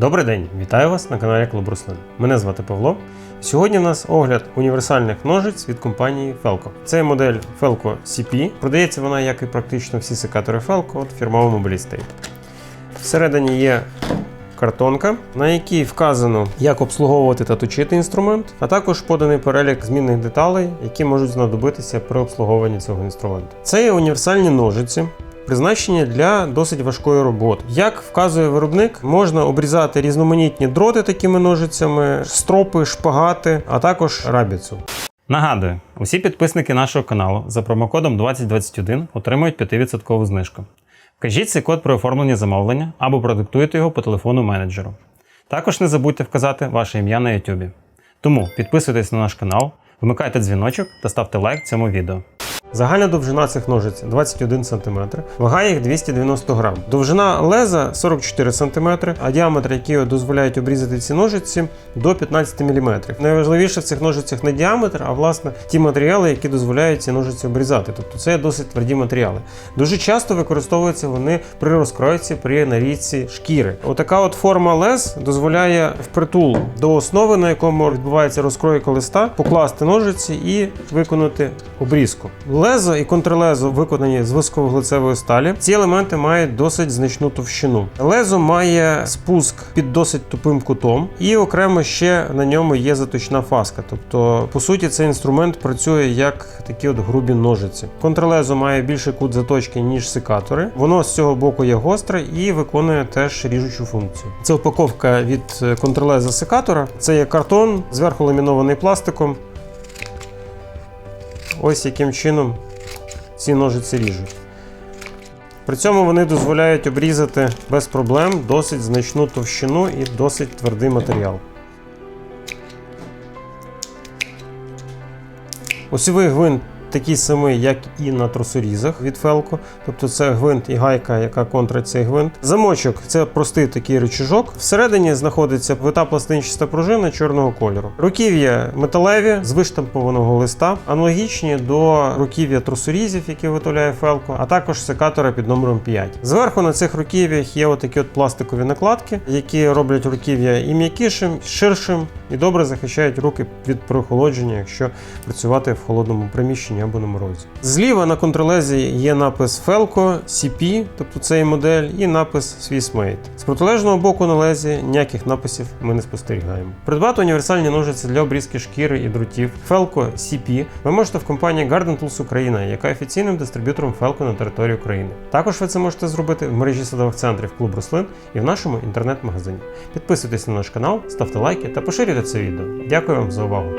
Добрий день, вітаю вас на каналі Клуб Руслин. Мене звати Павло. Сьогодні у нас огляд універсальних ножиць від компанії Felco. Це модель Felco CP. Продається вона, як і практично всі секатори Felco, от в фірмовому блістей. Всередині є картонка, на якій вказано, як обслуговувати та точити інструмент, а також поданий перелік змінних деталей, які можуть знадобитися при обслуговуванні цього інструменту. Це є універсальні ножиці. Призначені для досить важкої роботи. Як вказує виробник, можна обрізати різноманітні дроти такими ножицями, стропи, шпагати, а також рабіцу. Нагадую, усі підписники нашого каналу за промокодом 2021 отримують 5% знижку. Вкажіть цей код при оформленні замовлення або продиктуйте його по телефону менеджеру. Також не забудьте вказати ваше ім'я на YouTube. Тому підписуйтесь на наш канал, вмикайте дзвіночок та ставте лайк цьому відео. Загальна довжина цих ножиць 21 см, вага їх 290 грам. Довжина леза 44 см, а діаметр, який дозволяють обрізати ці ножиці, до 15 мм. Найважливіше в цих ножицях не діаметр, а власне ті матеріали, які дозволяють ці ножиці обрізати. Тобто це досить тверді матеріали. Дуже часто використовуються вони при розкройці, при нарізці шкіри. Отака от форма лез дозволяє впритул до основи, на якому відбувається розкройка листа, покласти ножиці і виконати обрізку. Лезо і контрлезо виконані з високовуглецевої сталі. Ці елементи мають досить значну товщину. Лезо має спуск під досить тупим кутом, і окремо ще на ньому є заточна фаска. Тобто, по суті, цей інструмент працює як такі от грубі ножиці. Контрлезо має більший кут заточки, ніж секатори. Воно з цього боку є гостре і виконує теж ріжучу функцію. Це упаковка від е, контрлеза секатора. Це є картон, зверху ламінований пластиком. Ось яким чином ці ножиці ріжуть. При цьому вони дозволяють обрізати без проблем досить значну товщину і досить твердий матеріал. Осьовий гвинт такий самий, як і на тросорізах від Felco. Тобто це гвинт і гайка, яка контрить цей гвинт. Замочок це простий такий рычажок. Всередині знаходиться вита пластинчаста пружина чорного кольору. Руків'я металеві з виштампованого листа, аналогічні до руків'я тросорізів, які виготовляє Felco, а також секатора під номером 5. Зверху на цих руків'ях є отакі от пластикові накладки, які роблять руків'я і м'якішим, і ширшим, і добре захищають руки від прохолодження, якщо працювати в холодному приміщенні або на морозі. Зліва на контролезі є напис Felco CP, тобто цей модель, і напис Swissmade. З протилежного боку на лезі ніяких написів ми не спостерігаємо. Придбати універсальні ножиці для обрізки шкіри і дротів Felco CP ви можете в компанії Garden Tools Україна, яка офіційним дистриб'ютором Felco на території України. Також ви це можете зробити в мережі садових центрів Клуб Рослин і в нашому інтернет-магазині. Підписуйтесь на наш канал, ставте лайки та поширюйте це відео. Дякую вам за увагу!